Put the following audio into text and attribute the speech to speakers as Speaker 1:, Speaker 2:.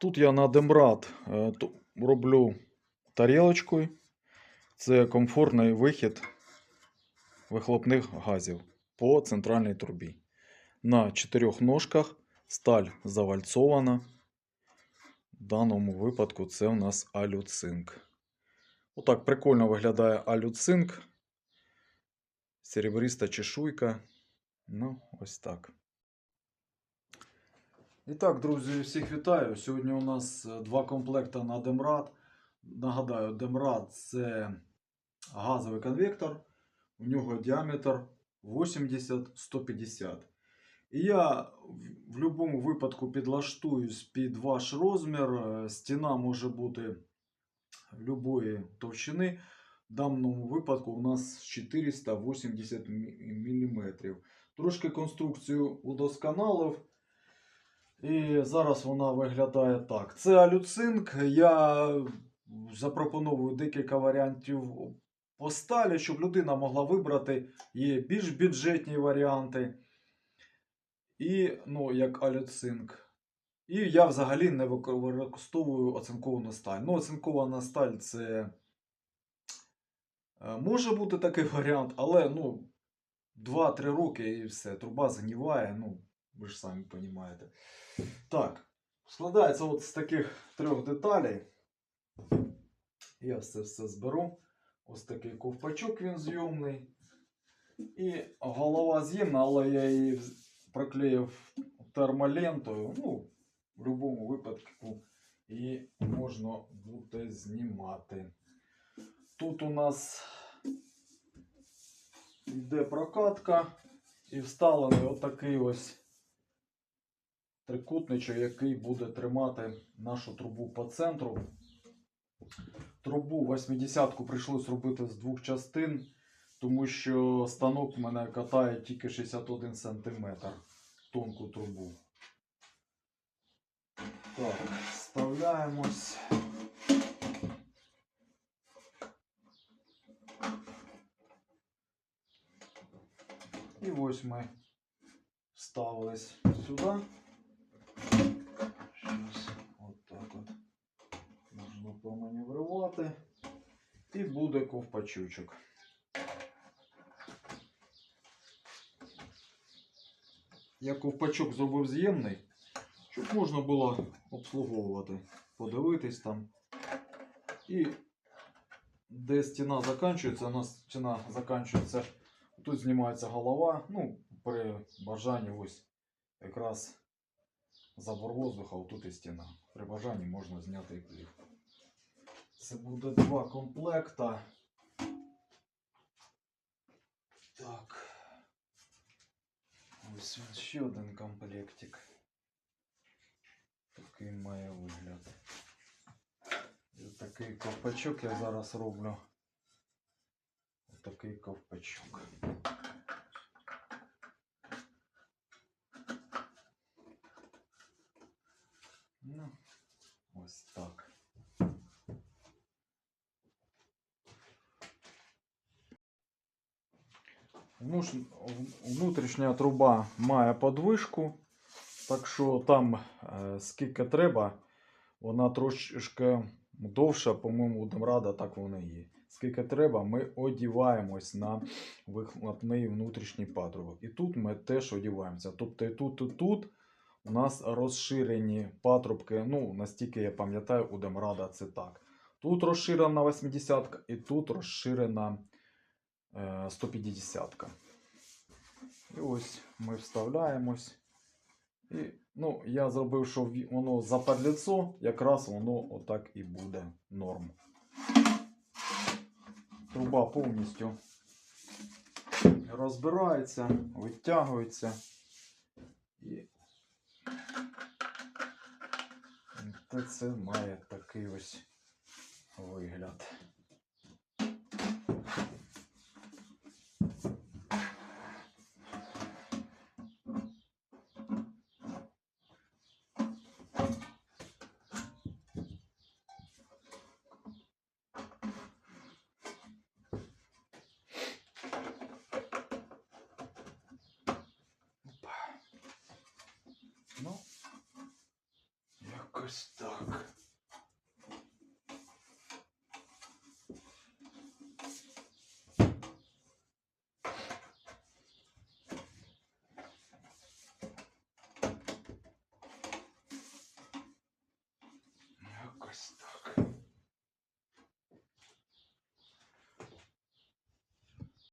Speaker 1: Тут я на Демрад е, роблю тарілочкою. Це комфортний вихід вихлопних газів по центральній трубі. На чотирьох ножках сталь завальцована. В даному випадку це у нас алюцинк. Отак прикольно виглядає алюцинк. Серебриста чешуйка. Ну, ось так. І так, друзі, всіх вітаю. Сьогодні у нас е, два комплекти на Демрад. Нагадаю, Демрад це газовий конвектор. У нього діаметр 80-150. І я в будь-якому випадку підлаштуюсь під ваш розмір. Е, Стіна може бути любої товщини. В даному випадку у нас 480 мм. Трошки конструкцію удосконалив. І зараз вона виглядає так. Це алюцинк. Я запропоную декілька варіантів по сталі, щоб людина могла вибрати. Є більш бюджетні варіанти. І, ну, як алюцинк. І я взагалі не використовую оцинковану сталь. Ну, оцинкована сталь це е, може бути такий варіант, але ну, 2-3 роки і все. Труба згніває, ну, ви ж самі розумієте. Так, складається от з таких трьох деталей. Я це все зберу. Ось такий ковпачок він зйомний. І голова з'ємна, але я її проклеїв термолентою. Ну, в будь-якому випадку її можна буде знімати. Тут у нас йде прокатка і вставлений отакий ось трикутничок, який буде тримати нашу трубу по центру. Трубу 80-ку прийшлось робити з двох частин, тому що станок в мене катає тільки 61 см тонку трубу. Так, вставляємось. І ось ми вставились сюди. Щас от так от можна поманеврувати. І буде ковпачочок. Я ковпачок зробив з'ємний, щоб можна було обслуговувати, подивитись там. І де стіна закінчується, у нас стіна закінчується, тут знімається голова. Ну, при бажанні ось якраз забор воздуха, отут і стіна. При бажанні можна зняти і плівку. Це буде два комплекта. Так. Ось він ще один комплектик. Такий має вигляд. І такий ковпачок я зараз роблю. Отакий ковпачок. Внутрішня труба має подвижку, так що там е, скільки треба, вона трошки довша, по-моєму, будемо рада, так воно і є. Скільки треба, ми одіваємось на вихлопний внутрішній патрубок. І тут ми теж одіваємося. Тобто і тут, і тут у нас розширені патрубки. Ну, настільки я пам'ятаю, у Демрада це так. Тут розширена 80 і тут розширена 150. -ка. І ось ми вставляємось. І, ну, я зробив, що воно западліцо, якраз воно отак і буде норм. Труба повністю розбирається, витягується. І це має такий ось вигляд. Ну,